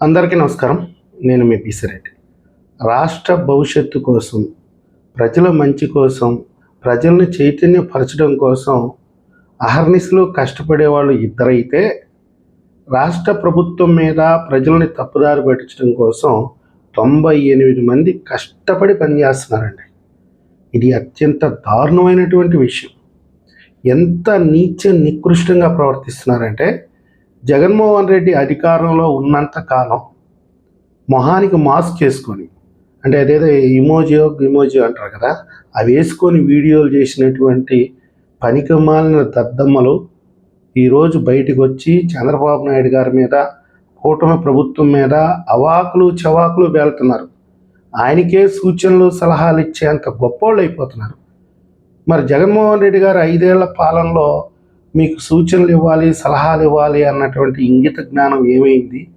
అందరికీ నమస్కారం. నేను మీ పిసిరెడ్డి రాష్ట్ర భవిష్యత్తు కోసం ప్రజల మంచి కోసం ప్రజల్ని చైతన్యపరచడం కోసం అహర్నిశలు కష్టపడే వాళ్ళు ఇద్దరైతే రాష్ట్ర ప్రభుత్వం మీద ప్రజల్ని తప్పుదారి పట్టించడం కోసం తొంభై ఎనిమిది మంది కష్టపడి పనిచేస్తున్నారండి. ఇది అత్యంత దారుణమైనటువంటి విషయం. ఎంత నీచ నికృష్టంగా ప్రవర్తిస్తున్నారంటే జగన్మోహన్ రెడ్డి అధికారంలో ఉన్నంత కాలం మొహానికి మాస్క్ చేసుకొని అంటే అదేదో ఇమోజియో గిమోజియో అంటారు కదా అవి వేసుకొని వీడియోలు చేసినటువంటి పనికిమాలిన దద్దమ్మలు ఈరోజు బయటకు వచ్చి చంద్రబాబు నాయుడు గారి మీద కూటమి ప్రభుత్వం మీద అవాకులు చవాకులు వెళ్తున్నారు. ఆయనకే సూచనలు సలహాలు ఇచ్చేంత గొప్పోళ్ళు అయిపోతున్నారు. మరి జగన్మోహన్ రెడ్డి గారు ఐదేళ్ళ పాలనలో మీకు సూచనలు ఇవ్వాలి సలహాలు ఇవ్వాలి అన్నటువంటి ఇంగిత జ్ఞానం ఏమైంది?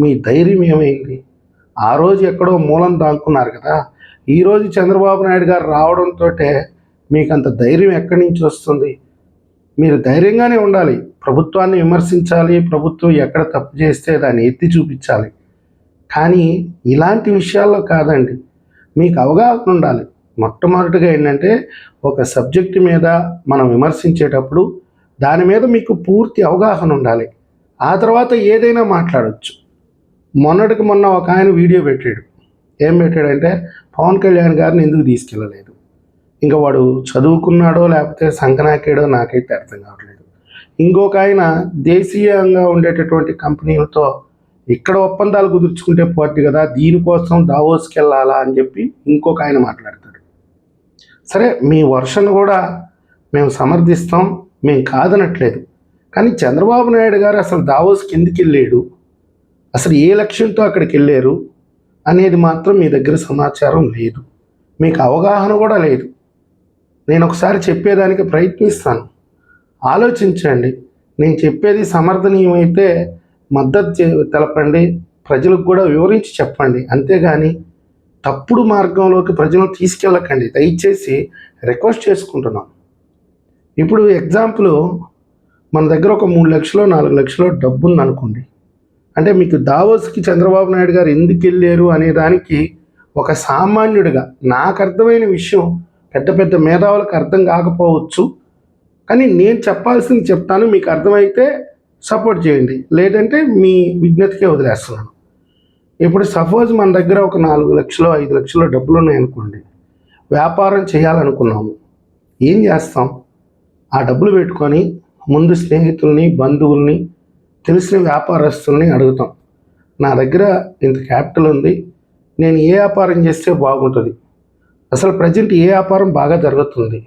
మీ ధైర్యం ఏమైంది? ఆ రోజు ఎక్కడో మూలం దాక్కున్నారు కదా. ఈరోజు చంద్రబాబు నాయుడు గారు రావడంతో మీకు అంత ధైర్యం ఎక్కడి నుంచి వస్తుంది? మీరు ధైర్యంగానే ఉండాలి. ప్రభుత్వాన్ని విమర్శించాలి. ప్రభుత్వం ఎక్కడ తప్పు చేస్తే దాన్ని ఎత్తి చూపించాలి. కానీ ఇలాంటి విషయాల్లో కాదండి. మీకు అవగాహన ఉండాలి. మొట్టమొదటిగా ఏంటంటే ఒక సబ్జెక్టు మీద మనం విమర్శించేటప్పుడు దాని మీద మీకు పూర్తి అవగాహన ఉండాలి. ఆ తర్వాత ఏదైనా మాట్లాడవచ్చు మొన్నటికి మొన్న ఒక ఆయన వీడియో పెట్టాడు. ఏం పెట్టాడంటే పవన్ కళ్యాణ్ గారిని ఎందుకు తీసుకెళ్ళలేదు? ఇంకా వాడు చదువుకున్నాడో లేకపోతే సంకనాకాడో నాకైతే అర్థం కావట్లేదు. ఇంకొక ఆయన దేశీయంగా ఉండేటటువంటి కంపెనీలతో ఇక్కడ ఒప్పందాలు కుదుర్చుకుంటే పోటీ కదా దీనికోసం దావోస్కి వెళ్ళాలా అని చెప్పి ఇంకొక ఆయన మాట్లాడతాడు. సరే మీ వర్షన్ కూడా మేము సమర్థిస్తాం. మేము కాదనట్లేదు. కానీ చంద్రబాబు నాయుడు గారు అసలు దావోస్కి ఎందుకు వెళ్ళాడు అసలు ఏ లక్ష్యంతో అక్కడికి వెళ్ళారు అనేది మాత్రం మీ దగ్గర సమాచారం లేదు. మీకు అవగాహన కూడా లేదు. నేను ఒకసారి చెప్పేదానికి ప్రయత్నిస్తాను. ఆలోచించండి. నేను చెప్పేది సమర్థనీయమైతే మద్దతు తెలపండి. ప్రజలకు కూడా వివరించి చెప్పండి. అంతేగాని తప్పుడు మార్గంలోకి ప్రజలను తీసుకెళ్ళకండి. దయచేసి రిక్వెస్ట్ చేసుకుంటున్నాను. ఇప్పుడు ఎగ్జాంపుల్ మన దగ్గర ఒక మూడు లక్షలు నాలుగు లక్షలు డబ్బు ఉంది అనుకోండి. అంటే మీకు దావోస్కి చంద్రబాబు నాయుడు గారు ఎందుకు వెళ్ళారు అనే దానికి ఒక సామాన్యుడిగా నాకు అర్థమైన విషయం పెద్ద పెద్ద మేధావులకు అర్థం కాకపోవచ్చు. కానీ నేను చెప్పాల్సింది చెప్తాను మీకు అర్థమైతే సపోర్ట్ చేయండి. లేదంటే మీ విజ్ఞతకే వదిలేస్తున్నాను. ఇప్పుడు సపోజ్ మన దగ్గర ఒక నాలుగు లక్షలు ఐదు లక్షలు డబ్బులు ఉన్నాయనుకోండి వ్యాపారం చేయాలనుకున్నాము. ఏం చేస్తాం? ఆ డబ్బులు పెట్టుకొని ముందు స్నేహితుల్ని బంధువుల్ని తెలిసిన వ్యాపారస్తుల్ని అడుగుతాం. నా దగ్గర ఇంత క్యాపిటల్ ఉంది నేను ఏ వ్యాపారం చేస్తే బాగుంటుంది? అసలు ప్రజెంట్ ఏ వ్యాపారం బాగా జరుగుతుంది?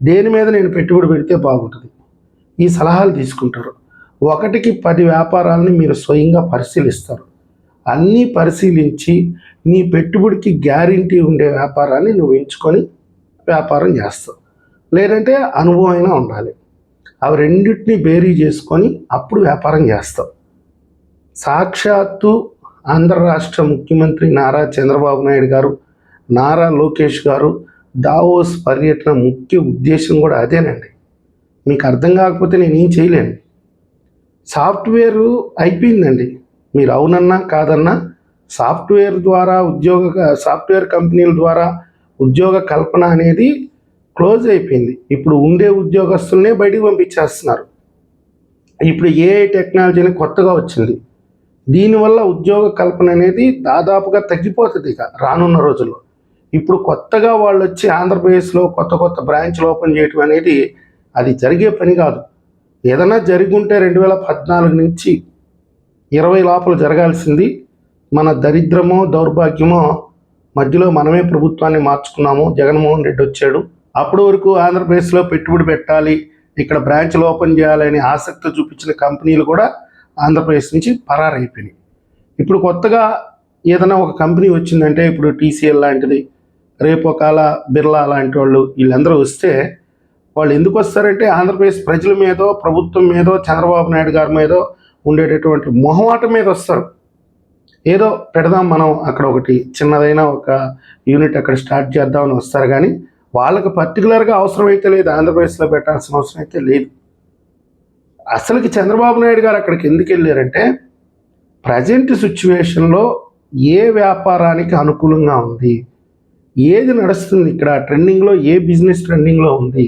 దేని మీద నేను పెట్టుబడి పెడితే బాగుంటుంది? ఈ సలహాలు తీసుకుంటారు. ఒకటికి పది వ్యాపారాలని మీరు స్వయంగా పరిశీలిస్తారు. అన్నీ పరిశీలించి నీ పెట్టుబడికి గ్యారంటీ ఉండే వ్యాపారాన్ని నువ్వు ఎంచుకొని వ్యాపారం చేస్తావు. లేదంటే అనుభవం అయినా ఉండాలి. అవి రెండింటిని బేరీ చేసుకొని అప్పుడు వ్యాపారం చేస్తాం. సాక్షాత్తు ఆంధ్ర రాష్ట్ర ముఖ్యమంత్రి నారా చంద్రబాబు నాయుడు గారు నారా లోకేష్ గారు దావోస్ పర్యటన ముఖ్య ఉద్దేశం కూడా అదేనండి. మీకు అర్థం కాకపోతే నేను ఏం చేయలేను. సాఫ్ట్వేర్ అయిపోయిందండి. మీరు అవునన్నా కాదన్నా సాఫ్ట్వేర్ ద్వారా ఉద్యోగ సాఫ్ట్వేర్ కంపెనీల ద్వారా ఉద్యోగ కల్పన అనేది క్లోజ్ అయిపోయింది. ఇప్పుడు ఉండే ఉద్యోగస్తులనే బయటికి పంపించేస్తున్నారు. ఇప్పుడు ఏఐ టెక్నాలజీ అనేది కొత్తగా వచ్చింది దీనివల్ల ఉద్యోగ కల్పన అనేది దాదాపుగా తగ్గిపోతుంది ఇక రానున్న రోజుల్లో. ఇప్పుడు కొత్తగా వాళ్ళు వచ్చి ఆంధ్రప్రదేశ్లో కొత్త కొత్త బ్రాంచ్లు ఓపెన్ చేయటం అనేది అది జరిగే పని కాదు. ఏదైనా జరిగి ఉంటే రెండు వేల పద్నాలుగు నుంచి ఇరవై లోపల జరగాల్సింది. మన దరిద్రమో దౌర్భాగ్యమో మధ్యలో మనమే ప్రభుత్వాన్ని మార్చుకున్నాము. జగన్మోహన్ రెడ్డి వచ్చాడు. అప్పటి వరకు ఆంధ్రప్రదేశ్లో పెట్టుబడి పెట్టాలి ఇక్కడ బ్రాంచ్లు ఓపెన్ చేయాలని ఆసక్తి చూపించిన కంపెనీలు కూడా ఆంధ్రప్రదేశ్ నుంచి పరారైపోయినాయి. ఇప్పుడు కొత్తగా ఏదైనా ఒక కంపెనీ వచ్చిందంటే ఇప్పుడు టీసీఎల్ లాంటిది రేపు ఒకవేళ బిర్లా లాంటి వాళ్ళు వీళ్ళందరూ వస్తే వాళ్ళు ఎందుకు వస్తారంటే ఆంధ్రప్రదేశ్ ప్రజల మీదో ప్రభుత్వం మీదో చంద్రబాబు నాయుడు గారి మీదో ఉండేటటువంటి మొహమాట మీద వస్తారు. ఏదో పెడదాం మనం అక్కడ ఒకటి చిన్నదైనా ఒక యూనిట్ అక్కడ స్టార్ట్ చేద్దామని వస్తారు కానీ వాళ్ళకి పర్టికులర్గా అవసరం అయితే లేదు ఆంధ్రప్రదేశ్లో పెట్టాల్సిన అవసరం అయితే లేదు. అసలుకి చంద్రబాబు నాయుడు గారు అక్కడికి ఎందుకు వెళ్ళారంటే ప్రజెంట్ సిచ్యువేషన్లో ఏ వ్యాపారానికి అనుకూలంగా ఉంది ఏది నడుస్తుంది ఇక్కడ ట్రెండింగ్లో ఏ బిజినెస్ ట్రెండింగ్లో ఉంది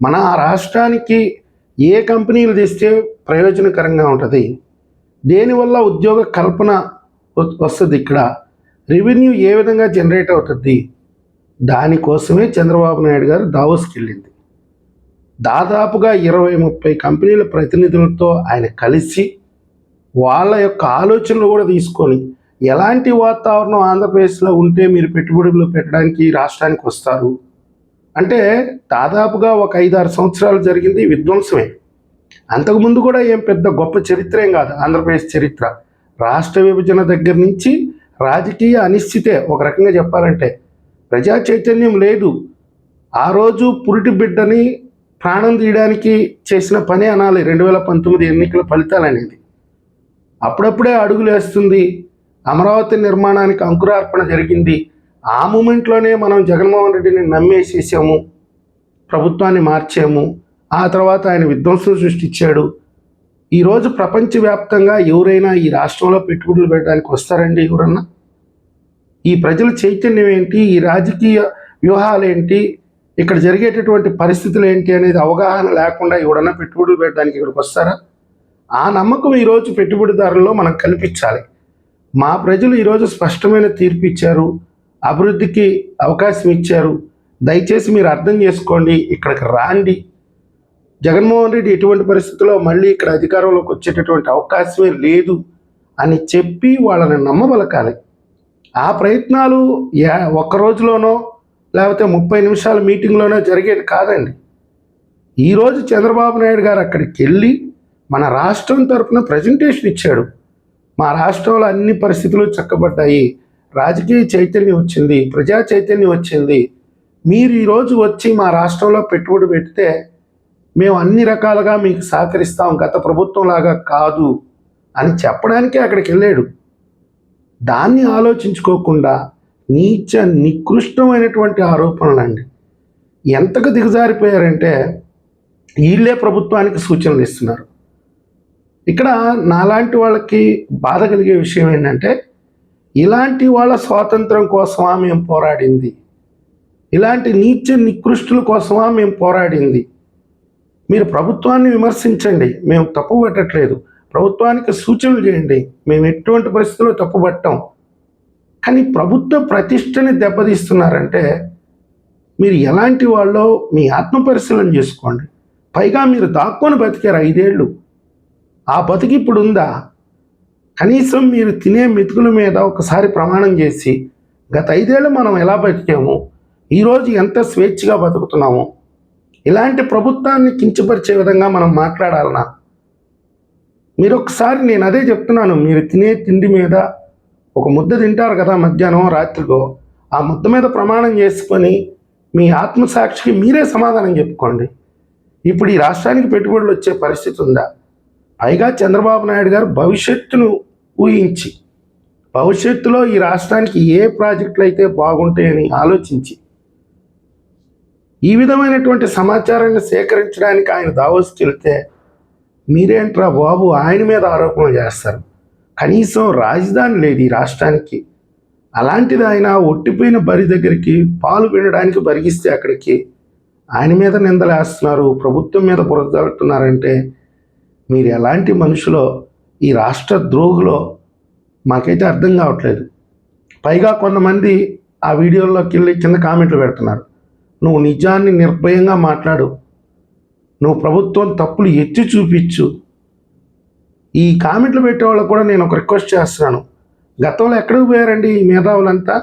మన రాష్ట్రానికి ఏ కంపెనీలు తెస్తే ప్రయోజనకరంగా ఉంటుంది దేనివల్ల ఉద్యోగ కల్పన వస్తుంది ఇక్కడ రెవెన్యూ ఏ విధంగా జనరేట్ అవుతుంది దానికోసమే చంద్రబాబు నాయుడు గారు దావోస్కి వెళ్ళింది. దాదాపుగా ఇరవై ముప్పై కంపెనీల ప్రతినిధులతో ఆయన కలిసి వాళ్ళ యొక్క ఆలోచనలు కూడా తీసుకొని ఎలాంటి వాతావరణం ఆంధ్రప్రదేశ్లో ఉంటే మీరు పెట్టుబడులు పెట్టడానికి రాష్ట్రానికి వస్తారు? అంటే దాదాపుగా ఒక ఐదారు సంవత్సరాలు జరిగింది విధ్వంసమే. అంతకుముందు కూడా ఏం పెద్ద గొప్ప చరిత్రేం కాదు. ఆంధ్రప్రదేశ్ చరిత్ర. రాష్ట్ర విభజన దగ్గర నుంచి రాజకీయ అనిశ్చితే ఒక రకంగా చెప్పాలంటే ప్రజా చైతన్యం లేదు. ఆ రోజు పురిటి బిడ్డని ప్రాణం తీయడానికి చేసిన పని అనాలి. రెండు వేల పంతొమ్మిది ఎన్నికల ఫలితాలు అనేది అప్పుడప్పుడే అడుగులు వేస్తుంది. అమరావతి నిర్మాణానికి అంకురార్పణ జరిగింది. ఆ మూమెంట్లోనే మనం జగన్మోహన్ రెడ్డిని నమ్మేసేసాము. ప్రభుత్వాన్ని మార్చాము. ఆ తర్వాత ఆయన విధ్వంసం సృష్టించాడు. ఈరోజు ప్రపంచవ్యాప్తంగా ఎవరైనా ఈ రాష్ట్రంలో పెట్టుబడులు పెట్టడానికి వస్తారండి ఎవరన్నా? ఈ ప్రజల చైతన్యం ఏంటి? ఈ రాజకీయ వ్యూహాలు ఏంటి? ఇక్కడ జరిగేటటువంటి పరిస్థితులు ఏంటి అనేది అవగాహన లేకుండా ఎవడన్నా పెట్టుబడులు పెట్టడానికి ఇక్కడికి వస్తారా? ఆ నమ్మకం ఈరోజు పెట్టుబడిదారుల్లో మనం కల్పించాలి. మా ప్రజలు ఈరోజు స్పష్టమైన తీర్పు ఇచ్చారు. అభివృద్ధికి అవకాశం ఇచ్చారు. దయచేసి మీరు అర్థం చేసుకోండి. ఇక్కడికి రాండి. జగన్మోహన్ రెడ్డి ఎటువంటి పరిస్థితుల్లో మళ్ళీ ఇక్కడ అధికారంలోకి వచ్చేటటువంటి అవకాశమే లేదు అని చెప్పి వాళ్ళని నమ్మబలకాలి. ఆ ప్రయత్నాలు యా- ఒక్క రోజులోనో లేకపోతే ముప్పై నిమిషాల మీటింగ్లోనో జరిగేది కాదండి. ఈరోజు చంద్రబాబు నాయుడు గారు అక్కడికి వెళ్ళి మన రాష్ట్రం తరపున ప్రజెంటేషన్ ఇచ్చాడు. మా రాష్ట్రంలో అన్ని పరిస్థితులు చక్కబడ్డాయి. రాజకీయ చైతన్యం వచ్చింది ప్రజా చైతన్యం వచ్చింది. మీరు ఈరోజు వచ్చి మా రాష్ట్రంలో పెట్టుబడి పెడితే మేము అన్ని రకాలుగా మీకు సహకరిస్తాం. గత ప్రభుత్వం లాగా కాదు అని చెప్పడానికే అక్కడికి వెళ్ళాడు. దాన్ని ఆలోచించుకోకుండా నీచ నికృష్టమైనటువంటి ఆరోపణలు అండి ఎంతకు దిగజారిపోయారంటే వీళ్ళే ప్రభుత్వానికి సూచనలు ఇస్తున్నారు. ఇక్కడ నాలాంటి వాళ్ళకి బాధ కలిగే విషయం ఏంటంటే ఇలాంటి వాళ్ళ స్వాతంత్రం కోసమా మేము పోరాడింది? ఇలాంటి నీచ నికృష్టుల కోసమా మేము పోరాడింది? మీరు ప్రభుత్వాన్ని విమర్శించండి. మేము తప్పు పెట్టట్లేదు. ప్రభుత్వానికి సూచనలు చేయండి. మేము ఎటువంటి పరిస్థితుల్లో తప్పుపట్టాం. కానీ ప్రభుత్వ ప్రతిష్టని దెబ్బతీస్తున్నారంటే మీరు ఎలాంటి వాళ్ళో మీ ఆత్మ పరిశీలన చేసుకోండి. పైగా మీరు దాక్కొని బతికారు ఐదేళ్ళు. ఆ బతికి ఇప్పుడు ఉందా? కనీసం మీరు తినే మెతుకుల మీద ఒకసారి ప్రమాణం చేసి గత ఐదేళ్ళు మనం ఎలా బతికాము? ఈరోజు ఎంత స్వేచ్ఛగా బతుకుతున్నాము? ఇలాంటి ప్రభుత్వాన్ని కించపరిచే విధంగా మనం మాట్లాడాలన్నా మీరు ఒకసారి నేను అదే చెప్తున్నాను మీరు తినే తిండి మీద ఒక ముద్ద తింటారు కదా మధ్యాహ్నం రాత్రికో ఆ ముద్ద మీద ప్రమాణం చేసుకొని మీ ఆత్మసాక్షికి మీరే సమాధానం చెప్పుకోండి. ఇప్పుడు ఈ రాష్ట్రానికి పెట్టుబడులు వచ్చే పరిస్థితి ఉందా? పైగా చంద్రబాబు నాయుడు గారు భవిష్యత్తును ఊహించి భవిష్యత్తులో ఈ రాష్ట్రానికి ఏ ప్రాజెక్టులు అయితే బాగుంటాయని ఆలోచించి ఈ విధమైనటువంటి సమాచారాన్ని సేకరించడానికి ఆయన దావోస్కి వెళ్తే మీరేంట్రా బాబు? ఆయన మీద ఆరోపణలు చేస్తారు. కనీసం రాజధాని లేదు ఈ రాష్ట్రానికి. అలాంటిది ఆయన ఒట్టిపోయిన బరి దగ్గరికి పాలు పిండడానికి బరిగిస్తే అక్కడికి ఆయన మీద నిందలేస్తున్నారు ప్రభుత్వం మీద బురదలుతున్నారంటే మీరు ఎలాంటి మనుషులో ఈ రాష్ట్ర ద్రోహులో మాకైతే అర్థం కావట్లేదు. పైగా కొంతమంది ఆ వీడియోలోకి వెళ్ళి కింద కామెంట్లు పెడుతున్నారు. నువ్వు నిజాన్ని నిర్భయంగా మాట్లాడు. నువ్వు ప్రభుత్వం తప్పులు ఎత్తి చూపించు. ఈ కామెంట్లు పెట్టే వాళ్ళకు కూడా నేను ఒక రిక్వెస్ట్ చేస్తున్నాను. గతంలో ఎక్కడికి పోయారండి ఈ మేధావులంతా?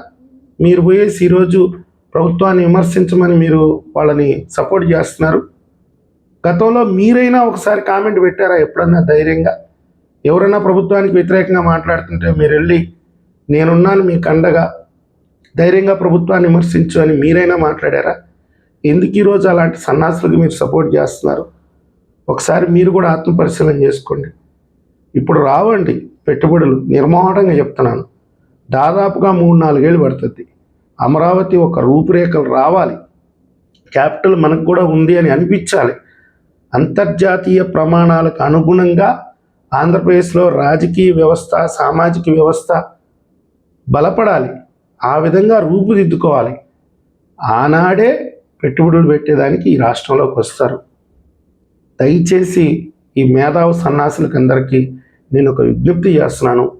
మీరు పోయేసి ఈరోజు ప్రభుత్వాన్ని విమర్శించమని మీరు వాళ్ళని సపోర్ట్ చేస్తున్నారు. గతంలో మీరైనా ఒకసారి కామెంట్ పెట్టారా ఎప్పుడన్నా ధైర్యంగా? ఎవరైనా ప్రభుత్వానికి వ్యతిరేకంగా మాట్లాడుతుంటే మీరు వెళ్ళి నేనున్నాను మీకు అండగా ధైర్యంగా ప్రభుత్వాన్ని విమర్శించు అని మీరైనా మాట్లాడారా? ఎందుకు ఈరోజు అలాంటి సన్నాసులకు మీరు సపోర్ట్ చేస్తున్నారు? ఒకసారి మీరు కూడా ఆత్మ పరిశీలన చేసుకోండి. ఇప్పుడు రావండి పెట్టుబడులు. నిర్మోహటంగా చెప్తున్నాను. దాదాపుగా మూడు నాలుగేళ్ళు పడుతుంది. అమరావతి ఒక రూపురేఖలు రావాలి. క్యాపిటల్ మనకు కూడా ఉంది అని అనిపించాలి. అంతర్జాతీయ ప్రమాణాలకు అనుగుణంగా ఆంధ్రప్రదేశ్లో రాజకీయ వ్యవస్థ సామాజిక వ్యవస్థ బలపడాలి. ఆ విధంగా రూపుదిద్దుకోవాలి. ఆనాడే పెట్టుబడులు పెట్టేదానికి ఈ రాష్ట్రంలోకి వస్తారు. దయచేసి ఈ మేధావు సన్నాసులకు అందరికీ నేను ఒక విజ్ఞప్తి చేస్తున్నాను.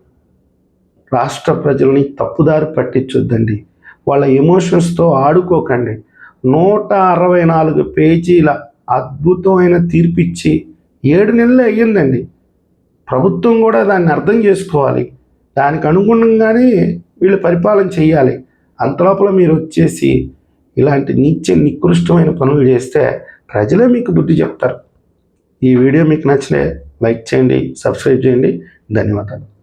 రాష్ట్ర ప్రజల్ని తప్పుదారి పట్టించొద్దండి. వాళ్ళ ఎమోషన్స్తో ఆడుకోకండి. నూట అరవై నాలుగు పేజీల అద్భుతమైన తీర్పిచ్చి ఏడు నెలలు అయ్యిందండి. ప్రభుత్వం కూడా దాన్ని అర్థం చేసుకోవాలి. దానికి అనుగుణంగానే వీళ్ళు పరిపాలన చేయాలి. అంతలోపల మీరు వచ్చేసి ఇలాంటి నీచ నికృష్టమైన పనులు చేస్తే ప్రజలే మీకు బుద్ధి చెప్తారు. ఈ వీడియో మీకు నచ్చితే లైక్ చేయండి సబ్స్క్రైబ్ చేయండి. ధన్యవాదాలు.